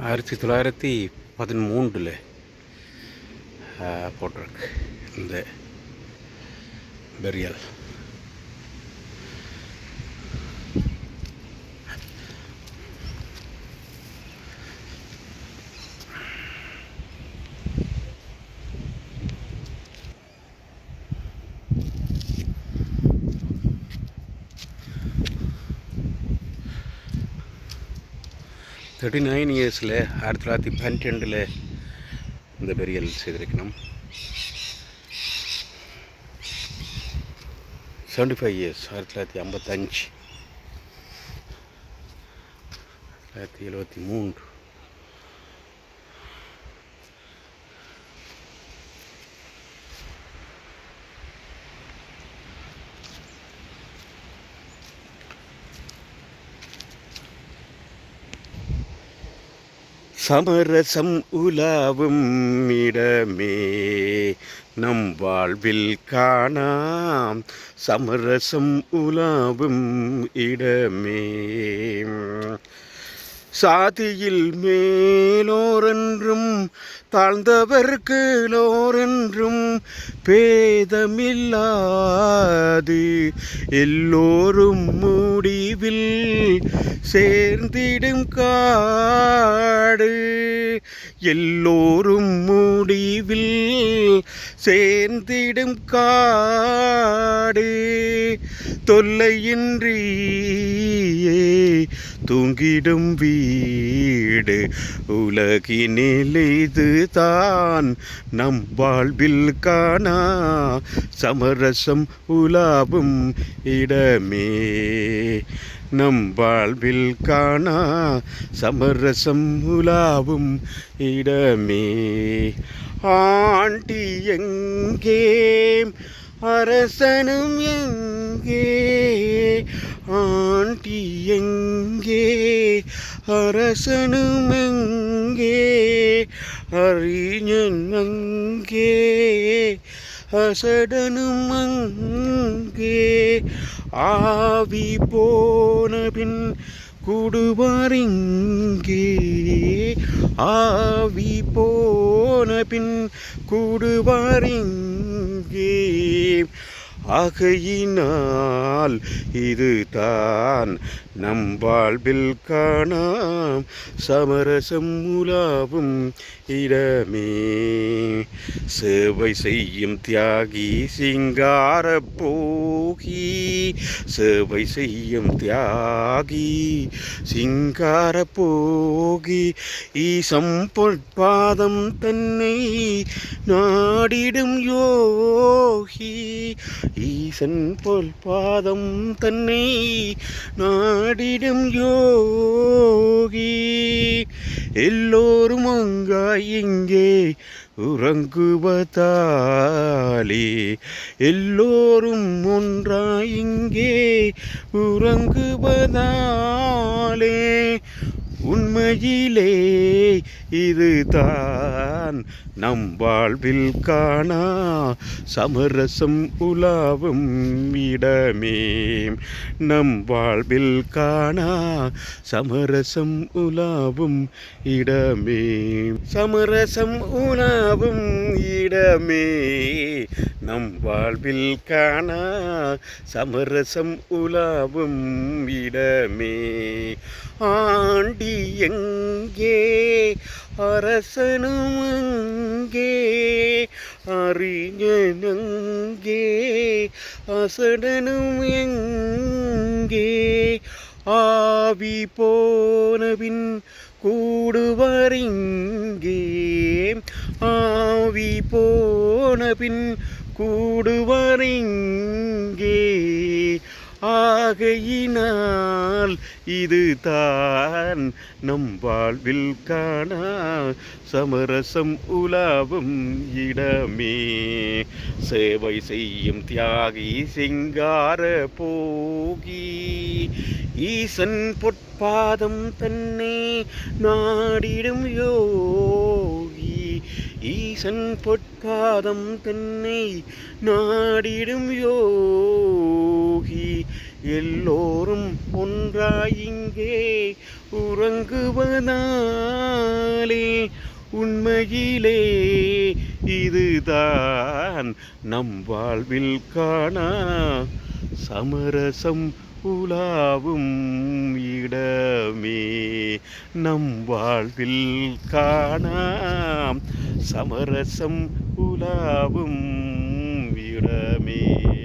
ஆயிரத்தி தொள்ளாயிரத்தி பதிமூன்றில் போட்டிருக்கு இந்த பெரியல் தேர்ட்டி நைன் இயர்ஸில் ஆயிரத்தி தொள்ளாயிரத்தி பன்னிரெண்டில் இந்த பெரியல் செய்திருக்கணும் செவன்டி ஃபைவ் இயர்ஸ் ஆயிரத்தி தொள்ளாயிரத்தி ஐம்பத்தஞ்சு. ஆயிரத்தி எழுபத்தி மூன்று. சமரசம் உலாவும் இடமே. நம் வாழ்வில் காணாம் சமரசம் உலாவும் இடமே. சாதியில் மேலோரென்றும் தாழ்ந்தவர்க்கு லோரென்றும் பேதமில்லாது எல்லோரும் முடிவில் சேர்ந்திடும் காடு. எல்லோரும் முடிவில் சேர்ந்திடும் காடு தொல்லையின்றியே தூங்கிடும் வீடு உலகினில் இதுதான் நம் வாழ்வில் காணா. சமரசம் உலாவும் இடமே. நம் வாழ்வில் காணா சமரசம் உலாவும் இடமே. ஆண்டி எங்கே? அரசனும் எங்கே? ஆண்டி எங்கே? அரசனும் எங்கே? அறிஞன் அங்கே அசடனும் அங்கே ஆவி போனபின் கூடுவாரிங்கே ஆவி போனபின் கூடுவாரிங்கே ஆகையினால் இதுதான் நம் வாழ்வில் காணாம். சமரசம் உலாவும் இடமே. சேவை செய்யும் தியாகி சிங்கார போகி. சேவை செய்யும் தியாகி சிங்கார போகி. ஈசம்பொற்பாதம் தன்னை நாடிடும் யோகி. ஈசன் போல் பாதம் தன்னை நாடிடும் யோகி. எல்லோரும் அங்காய் இங்கே உறங்குவதாலே எல்லோரும் ஒன்றாய் இங்கே உறங்குவதாலே உண்மையிலே இதுதான் தான் நம் வாழ்வில் காணா. சமரசம் உலாவும் இடமே. நம் வாழ்வில் காணா. சமரசம் உலாவும் இடமே. சமரசம் உலாவும் இடமே. நம் வாழ்வில் காணா. சமரசம் உலாவும் இடமே. ஆண்டி எங்கே? அரசனும் அங்கே அறிஞனங்கே அசடனும் எங்கே. ஆவி போனபின் கூடுவரிங்கே ஆவி போனபின் கூடுவரிங்கே ஆகையினால் இதுதான் நம் வாழ்வில் காணா. சமரசம் உலாவும் இடமே. சேவை செய்யும் தியாகி சிங்கார போகி. ஈசன் பொற்பாதம் தன்னை நாடிடும் யோகி. ஈசன் பொற்பாதம் தன்னை நாடிடும் யோகி. எல்லோரும் ஒன்றாயிங்கே உறங்குவதாலே உண்மையிலே இதுதான் நம் வாழ்வில் காணா சமரசம் உலாவும் இடமே. நம் வாழ்வில் காணாம் சமரசம் உலாவும் இடமே.